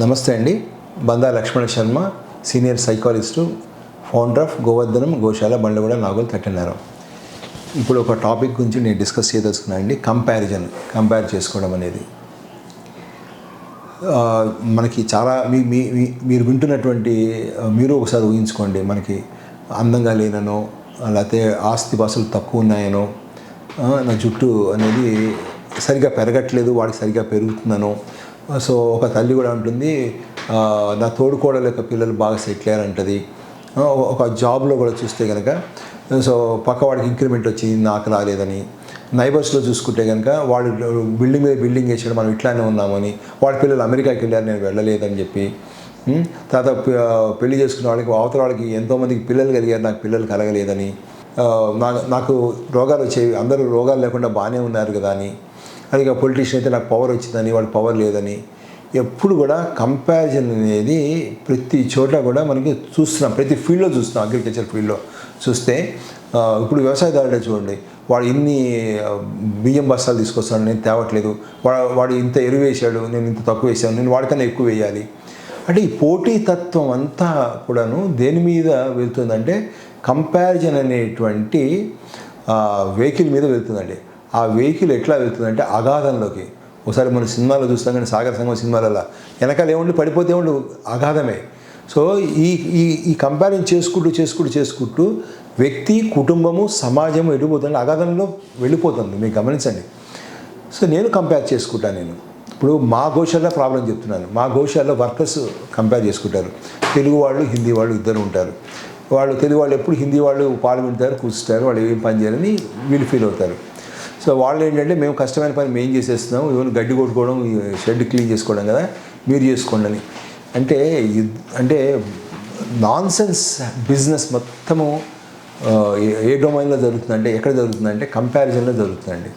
నమస్తే అండి. Banda Lakshmana Sharma senior psychologist founder of Govardhanam Goshala Bandlaguda Nagole తట్టినారం. ఇప్పుడు ఒక టాపిక్ గురించి నేను డిస్కస్ చేయదలుచుకున్నాను అండి. కంపారిజన్ కంపేర్ చేసుకోవడం అనేది. మనకి చాలా మీ మీ మీరు వింటున్నటువంటి మీరు ఒకసారి ఊహించుకోండి. మనకి అందంగా లేననో లేకపోతే ఆస్తి పాసులు తక్కువ ఉన్నాయనో నా జుట్టు అనేది సరిగా పెరగట్లేదు వాడికి సరిగా పెరుగుతుందనో సో ఒక తల్లి కూడా ఉంటుంది. నా తోడుకోడల యొక్క పిల్లలు బాగా సెటిల్ అయ్యారంటది. అంటది ఒక జాబ్లో కూడా చూస్తే కనుక సో పక్కవాడికి ఇంక్రిమెంట్ వచ్చింది నాకు రాలేదని. నైబర్స్లో చూసుకుంటే కనుక వాడు బిల్డింగ్ మీద బిల్డింగ్ వేసాడు మనం ఇట్లానే ఉన్నామని వాడి పిల్లలు అమెరికాకి వెళ్ళారు నేను వెళ్ళలేదని చెప్పి. తర్వాత పెళ్ళి చేసుకున్న వాళ్ళకి అవతల వాళ్ళకి ఎంతోమందికి పిల్లలు కలిగారు నాకు పిల్లలు కలగలేదని. నాకు రోగాలు వచ్చేవి అందరూ రోగాలు లేకుండా బాగానే ఉన్నారు కదా అని. అది ఇక పొలిటీషియన్ అయితే నాకు పవర్ వచ్చిందని వాడు పవర్ లేదని ఎప్పుడు కూడా కంపారిజన్ అనేది ప్రతి చోట కూడా మనకి చూస్తున్నాం. ప్రతి ఫీల్డ్లో చూస్తున్నాం అగ్రికల్చర్ ఫీల్డ్లో చూస్తే ఇప్పుడు వ్యవసాయదారుడే చూడండి. వాడు ఇన్ని బియ్యం బస్తాలు తీసుకొస్తాడు నేను తేవట్లేదు. వాడు వాడు ఇంత ఎరువు వేసాడు నేను ఇంత తక్కువ వేసాను నేను వాడికన్నా ఎక్కువ వేయాలి. అంటే ఈ పోటీతత్వం అంతా కూడాను దేని మీద వెళ్తుందంటే కంపారిజన్ అనేటువంటి వెహికల్ మీద వెళ్తుందండి. ఆ వెహికల్ ఎట్లా వెళ్తుందంటే అగాధంలోకి. ఒకసారి మనం సినిమాలో చూస్తాం కానీ సాగర సంఘం సినిమాలలో వెనకాల ఏముండు పడిపోతే ఏముండి అగాధమే. సో ఈ ఈ ఈ కంపారిజన్ చేసుకుంటూ చేసుకుంటూ చేసుకుంటూ వ్యక్తి కుటుంబము సమాజము వెళ్ళిపోతుంది అగాధంలో వెళ్ళిపోతుంది. మీరు గమనించండి. సో నేను కంపేర్ చేసుకుంటాను నేను. ఇప్పుడు మా గోశాలలో ప్రాబ్లం చెప్తున్నాను మా గోశాలలో వర్కర్స్ కంపేర్ చేసుకుంటారు. తెలుగు వాళ్ళు హిందీ వాళ్ళు ఇద్దరు ఉంటారు. వాళ్ళు తెలుగు వాళ్ళు ఎప్పుడు హిందీ వాళ్ళు పాల్గొంటారు కూర్చుంటారు. వాళ్ళు ఏం పని చేయాలని వీళ్ళు ఫీల్ అవుతారు. సో వాళ్ళు ఏంటంటే మేము కష్టమైన పని మేము చేసేస్తున్నాం ఈవెన్ గడ్డి కొట్టుకోవడం షెడ్ క్లీన్ చేసుకోవడం కదా మీరు చేసుకోండి అని. అంటే అంటే నాన్ సెన్స్ బిజినెస్ మొత్తము ఏ- డొమైన్లో జరుగుతుందంటే ఎక్కడ జరుగుతుందంటే కంపారిజన్లో జరుగుతుందండి.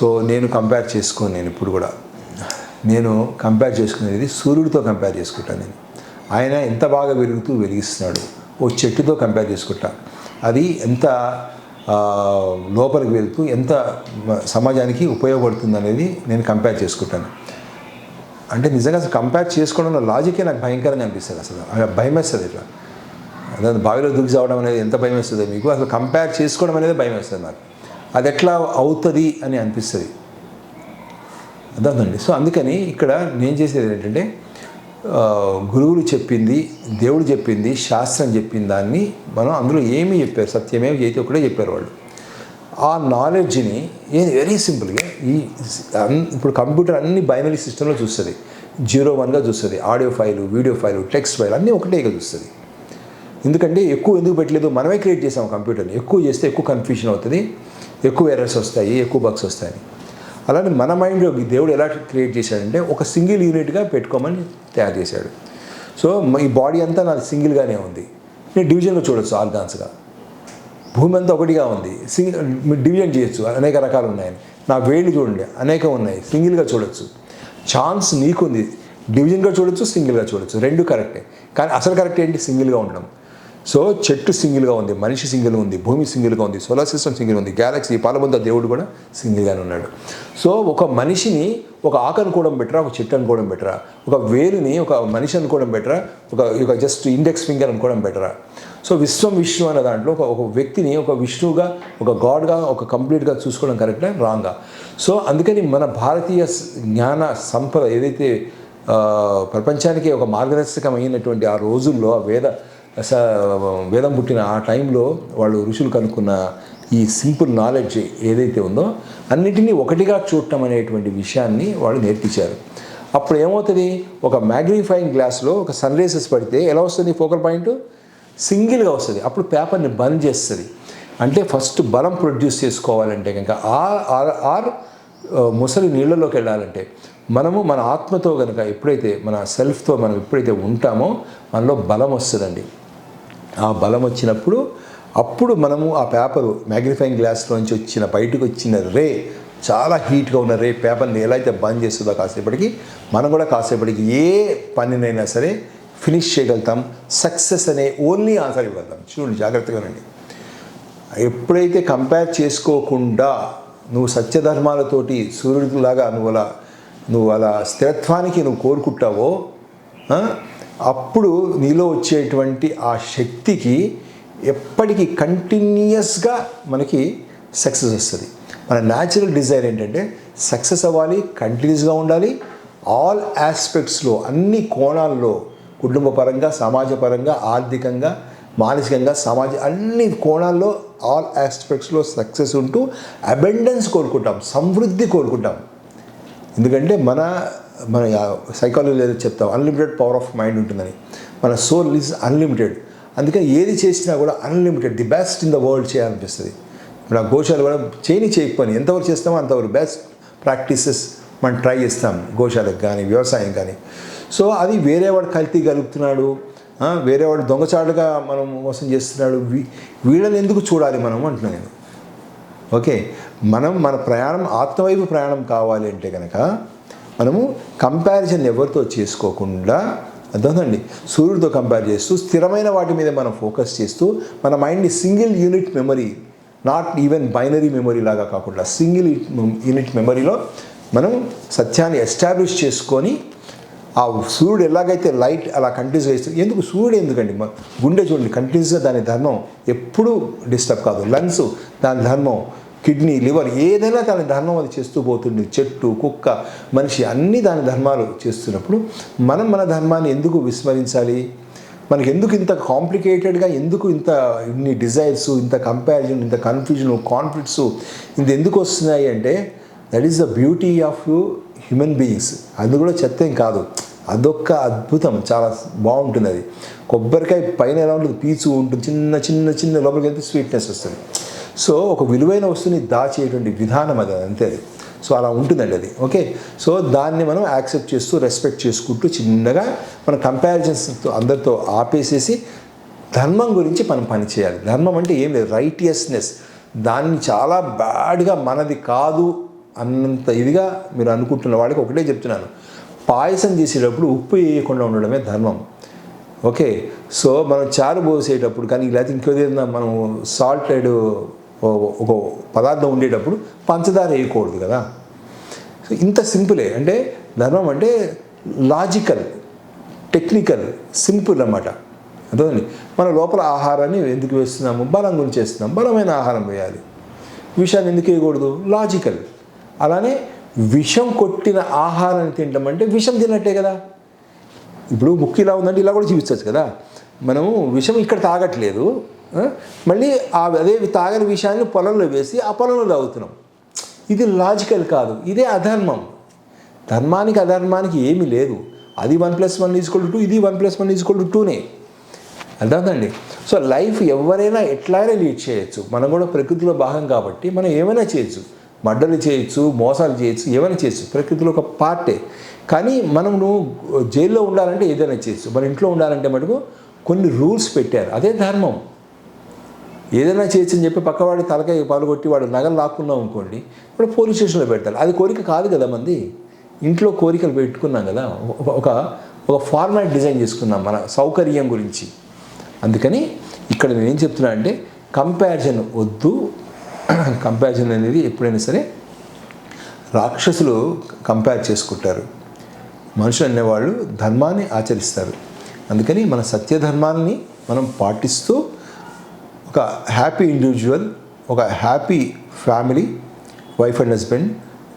సో నేను కంపేర్ చేసుకోను నేను ఇప్పుడు కూడా. నేను కంపేర్ చేసుకునేది సూర్యుడితో కంపేర్ చేసుకుంటాను నేను. ఆయన ఎంత బాగా వెలుగుతూ వెలిగిస్తున్నాడు ఓ చెట్టుతో కంపేర్ చేసుకుంటా. అది ఎంత లోపలికి వెళ్తూ ఎంత సమాజానికి ఉపయోగపడుతుంది అనేది నేను కంపేర్ చేసుకుంటాను. అంటే నిజంగా అసలు కంపేర్ చేసుకోవడంలో లాజికే నాకు భయంకరంగా అనిపిస్తుంది అసలు. భయం వేస్తుంది ఇట్లా. దాని బావిలో దూకి చావడం అనేది ఎంత భయం వేస్తుంది మీకు. అసలు కంపేర్ చేసుకోవడం అనేది భయం వేస్తుంది నాకు. అది ఎట్లా అవుతుంది అని అనిపిస్తుంది. అర్థండి సో అందుకని ఇక్కడ నేను చేసేది ఏంటంటే గురువులు చెప్పింది దేవుడు చెప్పింది శాస్త్రం చెప్పిన దాన్ని మనం అందులో ఏమి చెప్పారు? సత్యమే అయితే ఒకటే చెప్పారు వాళ్ళు. ఆ నాలెడ్జ్ని ఏది? వెరీ సింపుల్గా ఈ ఇప్పుడు కంప్యూటర్ అన్ని బైనరీ సిస్టంలో చూస్తుంది. జీరో వన్గా చూస్తుంది. Audio file video file text file అన్నీ ఒకటేగా చూస్తుంది. ఎందుకంటే ఎక్కువ ఎందుకు పెట్టలేదు? మనమే క్రియేట్ చేసాం కంప్యూటర్ని. ఎక్కువ చేస్తే ఎక్కువ కన్ఫ్యూజన్ అవుతుంది. ఎక్కువ ఎర్రర్స్ వస్తాయి ఎక్కువ బగ్స్ వస్తాయని. అలానే మన మైండ్లో దేవుడు ఎలా క్రియేట్ చేశాడంటే ఒక సింగిల్ యూనిట్గా పెట్టుకోమని తయారు చేశాడు. సో ఈ బాడీ అంతా నాది సింగిల్గానే ఉంది. నేను డివిజన్లో చూడొచ్చు ఆర్గాన్స్గా భూమి అంతా ఒకటిగా ఉంది. సింగిల్ డివిజన్ చేయొచ్చు అనేక రకాలు ఉన్నాయని నా వేళ్ళు చూడండి అనేక ఉన్నాయి. సింగిల్గా చూడొచ్చు. ఛాన్స్ నీకుంది. డివిజన్గా చూడొచ్చు సింగిల్గా చూడొచ్చు. రెండు కరెక్టే కానీ అసలు కరెక్ట్ ఏంటి? సింగిల్గా ఉండడం. సో చెట్టు సింగిల్గా ఉంది మనిషి సింగిల్ ఉంది భూమి సింగిల్గా ఉంది సోలార్ సిస్టమ్ సింగిల్ ఉంది గ్యాలక్సీ పాలబొంద దేవుడు కూడా సింగిల్గానే ఉన్నాడు. సో ఒక మనిషిని ఒక ఆకు అనుకోవడం బెటరా ఒక చెట్టు అనుకోవడం బెటరా ఒక వేలుని ఒక మనిషి అనుకోవడం బెటరా ఒక ఒక జస్ట్ ఇండెక్స్ ఫింగర్ అనుకోవడం బెటరా? సో విశ్వం విష్ణు అనే దాంట్లో ఒక ఒక వ్యక్తిని ఒక విష్ణువుగా ఒక గాడ్గా ఒక కంప్లీట్గా చూసుకోవడం కరెక్టా రాంగా సో అందుకని మన భారతీయ జ్ఞాన సంపద ఏదైతే ప్రపంచానికి ఒక మార్గదర్శకమైనటువంటి ఆ రోజుల్లో ఆ వేద స- వేదం పుట్టిన ఆ టైంలో వాళ్ళు ఋషులు కనుక్కున్న ఈ సింపుల్ నాలెడ్జ్ ఏదైతే ఉందో అన్నిటినీ ఒకటిగా చూడటం అనేటువంటి విషయాన్ని వాళ్ళు నేర్పించారు. అప్పుడు ఏమవుతుంది? ఒక మ్యాగ్నిఫైయింగ్ గ్లాస్లో ఒక సన్ రేసెస్ పడితే ఎలా వస్తుంది ఫోకల్ పాయింట్ సింగిల్గా వస్తుంది. అప్పుడు పేపర్ని బంద్ చేస్తుంది. అంటే ఫస్ట్ బలం ప్రొడ్యూస్ చేసుకోవాలంటే కనుక ఆర్ ఆర్ ఆర్ ముసలి నీళ్ళలోకి వెళ్ళాలంటే మనము మన ఆత్మతో కనుక ఎప్పుడైతే మన సెల్ఫ్తో మనం ఎప్పుడైతే ఉంటామో మనలో బలం వస్తుందండి. ఆ బలం వచ్చినప్పుడు అప్పుడు మనము ఆ పేపరు మ్యాగ్నిఫైయింగ్ గ్లాస్లోంచి వచ్చిన బయటకు వచ్చిన రే చాలా హీట్గా ఉన్న రే పేపర్ని ఎలా అయితే బంద్ చేస్తుందో కాసేపటికి మనం కూడా కాసేపటికి ఏ పనినైనా సరే ఫినిష్ చేయగలుగుతాం. సక్సెస్ అనే ఓన్లీ ఆన్సర్ ఇవ్వగలుగుతాం. చూడండి జాగ్రత్తగా రండి ఎప్పుడైతే కంపేర్ చేసుకోకుండా నువ్వు సత్యధర్మాలతోటి సూర్యుడిలాగా నువ్వు అలా నువ్వు అలా స్థిరత్వానికి నువ్వు కోరుకుంటావో అప్పుడు నీలో వచ్చేటువంటి ఆ శక్తికి ఎప్పటికీ కంటిన్యూస్గా మనకి సక్సెస్ వస్తుంది. మన న్యాచురల్ డిజైర్ ఏంటంటే సక్సెస్ అవ్వాలి కంటిన్యూస్గా ఉండాలి. ఆల్ ఆస్పెక్ట్స్లో అన్ని కోణాల్లో కుటుంబ పరంగా ఆర్థికంగా మానసికంగా సమాజ అన్ని కోణాల్లో ఆల్ ఆస్పెక్ట్స్లో సక్సెస్ ఉంటూ అబెండెన్స్ కోరుకుంటాం సమృద్ధి కోరుకుంటాం. ఎందుకంటే మన మన సైకాలజీలో చెప్తాం అన్లిమిటెడ్ పవర్ ఆఫ్ మైండ్ ఉంటుందని. మన సోల్ ఈజ్ అన్లిమిటెడ్ అందుకని ఏది చేసినా కూడా unlimited the best in the world చేయాలనిపిస్తుంది. ఇప్పుడు ఆ గోశాల కూడా చేయని చేయకపోయి ఎంతవరకు చేస్తామో అంతవరకు బెస్ట్ ప్రాక్టీసెస్ మనం ట్రై చేస్తాం గోశాలకు కానీ వ్యవసాయం కానీ సో అది వేరే వాడు కల్తీ కలుపుతున్నాడు వేరేవాడు వేరే వాడు దొంగచాటుగా మనం మోసం చేస్తున్నాడు వీ వీళ్ళని ఎందుకు చూడాలి మనం అంటున్నాను నేను. ఓకే? మనం మన ప్రయాణం ఆత్మవైపు ప్రయాణం కావాలి అంటే కనుక మనము కంపారిజన్ ఎవరితో చేసుకోకుండా అర్థమవుతుందండి? సూర్యుడితో కంపేర్ చేస్తూ స్థిరమైన వాటి మీద మనం ఫోకస్ చేస్తూ మన మైండ్ని single unit memory not even binary memory లాగా కాకుండా సింగిల్ యూనిట్ మెమరీలో మనం సత్యాన్ని ఎస్టాబ్లిష్ చేసుకొని ఆ సూర్యుడు ఎలాగైతే లైట్ అలా కంటిన్యూస్గా ఇస్తుంది ఎందుకు సూర్యుడు ఎందుకండి? గుండె చూడండి కంటిన్యూస్గా దాని ధర్మం ఎప్పుడూ డిస్టర్బ్ కాదు. లంగ్స్ దాని ధర్మం కిడ్నీ లివర్ ఏదైనా దాని ధర్మం అది చేస్తూ పోతుంది. చెట్టు కుక్క మనిషి అన్ని దాని ధర్మాలు చేస్తున్నప్పుడు మనం మన ధర్మాన్ని ఎందుకు విస్మరించాలి? మనకి ఎందుకు ఇంత కాంప్లికేటెడ్గా ఎందుకు ఇంత ఇన్ని డిజైర్స్ ఇంత కంపారిజన్ ఇంత కన్ఫ్యూజన్ కాన్ఫ్లిక్ట్స్ ఇంత ఎందుకు వస్తున్నాయి అంటే that is the beauty of human beings అది కూడా చెత్త ఏం కాదు. అదొక్క అద్భుతం. చాలా బాగుంటుంది అది. కొబ్బరికాయ పైన ఎలా ఉంటుంది? పీచు ఉంటుంది. చిన్న చిన్న చిన్న లోపలికి వెళ్తే స్వీట్నెస్ వస్తుంది. సో ఒక విలువైన వస్తువుని దాచేటువంటి విధానం అది అంతే అది. సో అలా ఉంటుందండి అది ఓకే? సో దాన్ని మనం యాక్సెప్ట్ చేస్తూ రెస్పెక్ట్ చేసుకుంటూ చిన్నగా మన కంపారిజన్స్తో అందరితో ఆపేసేసి ధర్మం గురించి మనం పని చేయాలి. ధర్మం అంటే ఏం లేదు రైటియస్నెస్. దాన్ని చాలా బ్యాడ్గా మనది కాదు అన్నంత ఇదిగా మీరు అనుకుంటున్న వాళ్ళకి ఒకటే చెప్తున్నాను. పాయసం చేసేటప్పుడు ఉప్పు వేయకుండా ఉండడమే ధర్మం ఓకే? సో మనం చారు పోసేటప్పుడు కానీ లేకపోతే ఇంకేదైనా మనం సాల్టెడ్ ఒక పదార్థం ఉండేటప్పుడు పంచదార వేయకూడదు కదా. సో ఇంత సింపులే. అంటే ధర్మం అంటే లాజికల్ టెక్నికల్ సింపుల్ అన్నమాట. అర్థమండి మన లోపల ఆహారాన్ని ఎందుకు వేస్తున్నాము? బలం గురించి వేస్తున్నాం బలమైన ఆహారం వేయాలి. విషాన్ని ఎందుకు వేయకూడదు? లాజికల్. అలానే విషం కొట్టిన ఆహారాన్ని తినడం అంటే విషం తిన్నట్టే కదా. ఇప్పుడు ముక్కు ఇలా ఉందంటే ఇలా కూడా జీవించవచ్చు కదా. మనము విషం ఇక్కడ తాగట్లేదు. మళ్ళీ ఆ అదే తాగని విషయాన్ని పొలంలో వేసి ఆ పొలంలో తాగుతున్నాం. ఇది లాజికల్ కాదు ఇదే అధర్మం. ధర్మానికి అధర్మానికి ఏమీ లేదు. అది one plus one equal two ఇది one plus one equal to టూనే అర్థమవుతుందండి? సో లైఫ్ ఎవరైనా ఎట్లయినా లీడ్ చేయొచ్చు. మనం కూడా ప్రకృతిలో భాగం కాబట్టి మనం ఏమైనా చేయొచ్చు. మడ్డలు చేయొచ్చు మోసాలు చేయొచ్చు ఏమైనా చేయొచ్చు. ప్రకృతిలో ఒక పార్టే. కానీ మనం నువ్వు జైల్లో ఉండాలంటే ఏదైనా చేయొచ్చు. మన ఇంట్లో ఉండాలంటే మటుకు కొన్ని రూల్స్ పెట్టారు. అదే ధర్మం. ఏదైనా చేయొచ్చు అని చెప్పి పక్కవాడి తలకాయ పాల్గొట్టి వాడు నగలు లాక్కున్నాం అనుకోండి ఇప్పుడు పోలీస్ స్టేషన్లో పెడతారు. అది కోరిక కాదు కదా మంది. ఇంట్లో కోరికలు పెట్టుకున్నాం కదా. ఒక- ఒక ఫార్మాట్ డిజైన్ చేసుకున్నాం మన సౌకర్యం గురించి. అందుకని ఇక్కడ నేను ఏం చెప్తున్నా అంటే కంపారిజన్ వద్దు. కంపారిజన్ అనేది ఎప్పుడైనా సరే రాక్షసులు కంపేర్ చేసుకుంటారు. మనుషులు అనేవాళ్ళు ధర్మాన్ని ఆచరిస్తారు. అందుకని మన సత్యధర్మాన్ని మనం పాటిస్తూ ఒక హ్యాపీ ఇండివిజువల్ ఒక happy family wife and husband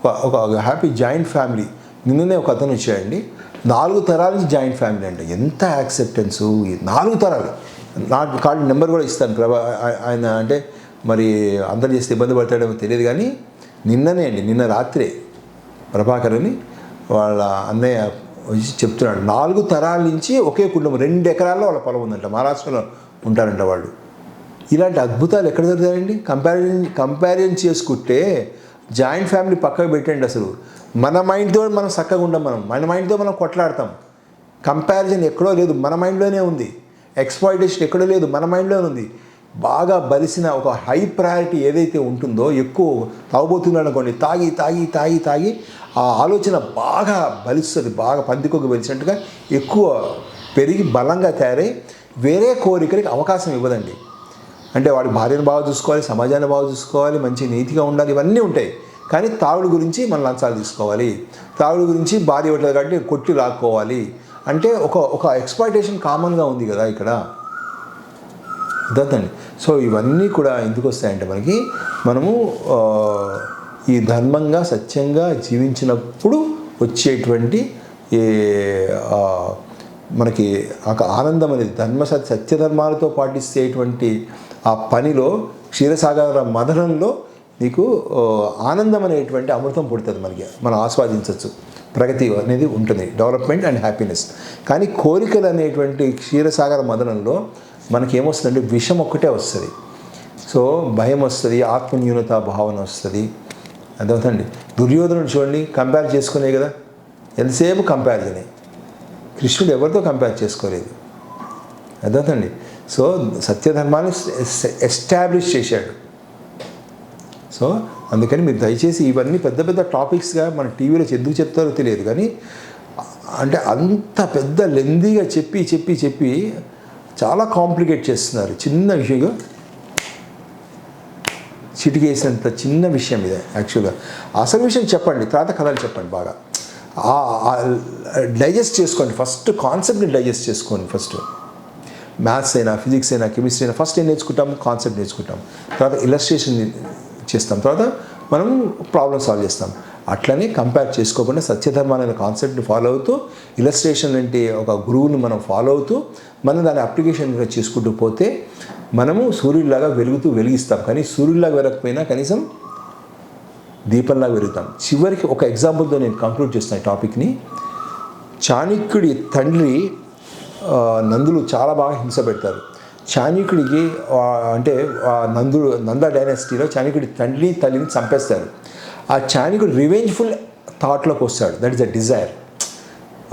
ఒక ఒక హ్యాపీ జాయింట్ ఫ్యామిలీ నిన్ననే ఒక అతను వచ్చాడండి. నాలుగు తరాల నుంచి జాయింట్ ఫ్యామిలీ అంటే. ఎంత యాక్సెప్టెన్సు నాలుగు తరాలు. నాకు కార్డు నెంబర్ కూడా ఇస్తాను. ప్రభా ఆయన అంటే మరి అందరు చేస్తే ఇబ్బంది పడతాడేమో తెలియదు కానీ నిన్ననే అండి నిన్న రాత్రే ప్రభాకర్ అని వాళ్ళ అన్నయ్య వచ్చి చెప్తున్నాడు. నాలుగు తరాల నుంచి ఒకే కుటుంబం రెండు ఎకరాల్లో వాళ్ళ పొలం ఉందంట. మహారాష్ట్రలో ఉంటారంట వాళ్ళు. ఇలాంటి అద్భుతాలు ఎక్కడ దొరుకుతాయండి కంపారిజన్ కంపారిజన్ చేసుకుంటే జాయింట్ ఫ్యామిలీ పక్కకు పెట్టండి అసలు. మన మైండ్తో మనం చక్కగా ఉండం మనం. మన మైండ్తో మనం కొట్లాడతాం. కంపారిజన్ ఎక్కడో లేదు. మన మైండ్లోనే ఉంది. ఎక్స్పాయిటేషన్ ఎక్కడో లేదు. మన మైండ్లోనే ఉంది. బాగా బలిసిన ఒక హై ప్రయారిటీ ఏదైతే ఉంటుందో ఎక్కువ తాగుబోతున్నాడు అనుకోండి తాగి తాగి తాగి తాగి ఆ ఆలోచన బాగా బలిస్తుంది. బాగా పందికొక బలిసినట్టుగా ఎక్కువ పెరిగి బలంగా తయారై వేరే కోరికలకి అవకాశం ఇవ్వదండి. అంటే వాడి భార్యను బాగా చూసుకోవాలి సమాజాన్ని బాగా చూసుకోవాలి మంచి నీతిగా ఉండాలి ఇవన్నీ ఉంటాయి. కానీ తాగుడు గురించి మనం లంచాలు తీసుకోవాలి. తాగుడు గురించి భార్య ఇవ్వట్లేదు కాబట్టి కొట్టి లాక్కోవాలి. అంటే ఒక ఒక ఎక్స్ప్లాయిటేషన్ కామన్గా ఉంది కదా ఇక్కడ. అర్థండి సో ఇవన్నీ కూడా ఎందుకు వస్తాయంటే మనకి మనము ఈ ధర్మంగా సత్యంగా జీవించినప్పుడు వచ్చేటువంటి ఏ మనకి ఒక ఆనందం అనేది ధర్మ సత్య సత్యధర్మాలతో పాటిస్తేటువంటి ఆ పనిలో క్షీరసాగర మదనంలో నీకు ఆనందం అనేటువంటి అమృతం పుడుతుంది మనకి. మనం ఆస్వాదించవచ్చు ప్రగతి అనేది ఉంటుంది. డెవలప్మెంట్ అండ్ హ్యాపీనెస్ కానీ కోరికలు అనేటువంటి క్షీరసాగర మదనంలో మనకి ఏమొస్తుందంటే విషం ఒక్కటే వస్తుంది. సో భయం వస్తుంది ఆత్మన్యూనత భావన వస్తుంది. అర్థమవుతండి దుర్యోధనుడు చూడండి కంపేర్ చేసుకునే కదా? ఎంతసేపు కంపారిజనే కృష్ణుడు ఎవరితో కంపేర్ చేసుకోలేదు? అర్థమవుతండి సో సత్యధర్మాన్ని ఎస్టాబ్లిష్ చేశాడు. సో అందుకని మీరు దయచేసి ఇవన్నీ పెద్ద పెద్ద టాపిక్స్గా మన టీవీలో ఎందుకు చెప్తారో తెలియదు. కానీ అంటే అంత పెద్ద లెందీగా చెప్పి చెప్పి చెప్పి చాలా కాంప్లికేట్ చేస్తున్నారు. చిన్న విషయంగా చిటికేసినంత చిన్న విషయం ఇదే యాక్చువల్గా. అసలు విషయం చెప్పండి తర్వాత కథలు చెప్పండి బాగా. డైజెస్ట్ చేసుకోండి ఫస్ట్ కాన్సెప్ట్ని డైజెస్ట్ చేసుకోండి ఫస్ట్. మ్యాథ్స్ అయినా ఫిజిక్స్ అయినా కెమిస్ట్రీ అయినా ఫస్ట్ ఏం నేర్చుకుంటాము కాన్సెప్ట్ నేర్చుకుంటాం. తర్వాత ఇలస్ట్రేషన్ చేస్తాం. తర్వాత మనం ప్రాబ్లమ్ సాల్వ్ చేస్తాం. అట్లనే కంపేర్ చేసుకోకుండా సత్యధర్మ అనే కాన్సెప్ట్ని ఫాలో అవుతూ ఇలస్ట్రేషన్ అంటే ఒక గురువుని మనం ఫాలో అవుతూ మనం దాని అప్లికేషన్ చేసుకుంటూ పోతే మనము సూర్యుడిలాగా వెలుగుతూ వెలిగిస్తాం. కానీ సూర్యుడిలాగా వెలగకపోయినా కనీసం దీపంలాగా వెలుగుతాం. చివరికి ఒక ఎగ్జాంపుల్తో నేను కంక్లూడ్ చేస్తాను ఈ టాపిక్ని చాణక్యుడి తండ్రి నందులు చాలా బాగా హింస పెడతారు. చాణికుడికి అంటే ఆ నందుడు నంద డైనాసిటీలో చాణక్యుడి తండ్రిని తల్లిని చంపేస్తారు. ఆ చాణక్యుడు రివెంజ్ఫుల్ థాట్లోకి వస్తాడు. That is a desire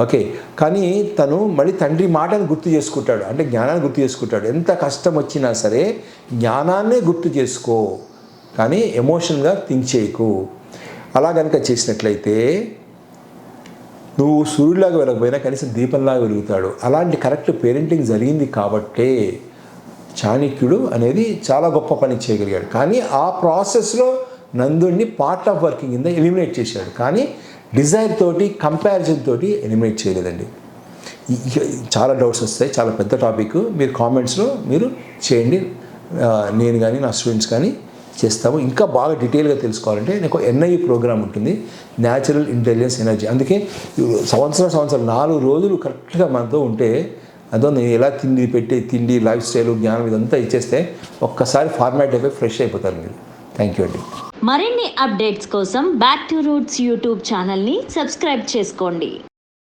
okay కానీ తను మళ్ళీ తండ్రి మాటను గుర్తు చేసుకుంటాడు. అంటే జ్ఞానాన్ని గుర్తు చేసుకుంటాడు. ఎంత కష్టం వచ్చినా సరే జ్ఞానాన్నే గుర్తు చేసుకో. కానీ ఎమోషన్గా థింక్ చేయకు. అలా కనుక చేసినట్లయితే నువ్వు సూర్యుడిలాగా వెలగపోయినా కనీసం దీపంలాగా వెలుగుతాడు. అలాంటి కరెక్ట్ పేరెంటింగ్ జరిగింది కాబట్టే చాణక్యుడు అనేది చాలా గొప్ప పని చేయగలిగాడు. కానీ ఆ ప్రాసెస్లో నందుడిని పార్ట్ ఆఫ్ వర్కింగ్ కింద ఎలిమినేట్ చేశాడు. కానీ డిజైర్ తోటి కంపారిజన్ తోటి ఎలిమినేట్ చేయలేదండి. చాలా డౌట్స్ వస్తాయి. చాలా పెద్ద టాపిక్ మీరు కామెంట్స్లో మీరు చేయండి. నేను కానీ నా స్టూడెంట్స్ కానీ చేస్తాము. ఇంకా బాగా డీటెయిల్గా తెలుసుకోవాలంటే నాకు ఎన్ఐ ప్రోగ్రామ్ ఉంటుంది. న్యాచురల్ ఇంటెలిజెన్స్ ఎనర్జీ అందుకే సంవత్సరం సంవత్సరం నాలుగు రోజులు కరెక్ట్గా మనతో ఉంటే అదో నేను ఎలా తిండి పెట్టి తిండి లైఫ్ స్టైల్ జ్ఞానం ఇదంతా ఇచ్చేస్తే ఒక్కసారి ఫార్మాట్ అయిపోయి ఫ్రెష్ అయిపోతారు మీరు. థ్యాంక్ యూ అండి. మరిన్ని అప్డేట్స్ కోసం బ్యాక్ టు రూట్స్ యూట్యూబ్ ఛానల్ని సబ్స్క్రైబ్ చేసుకోండి.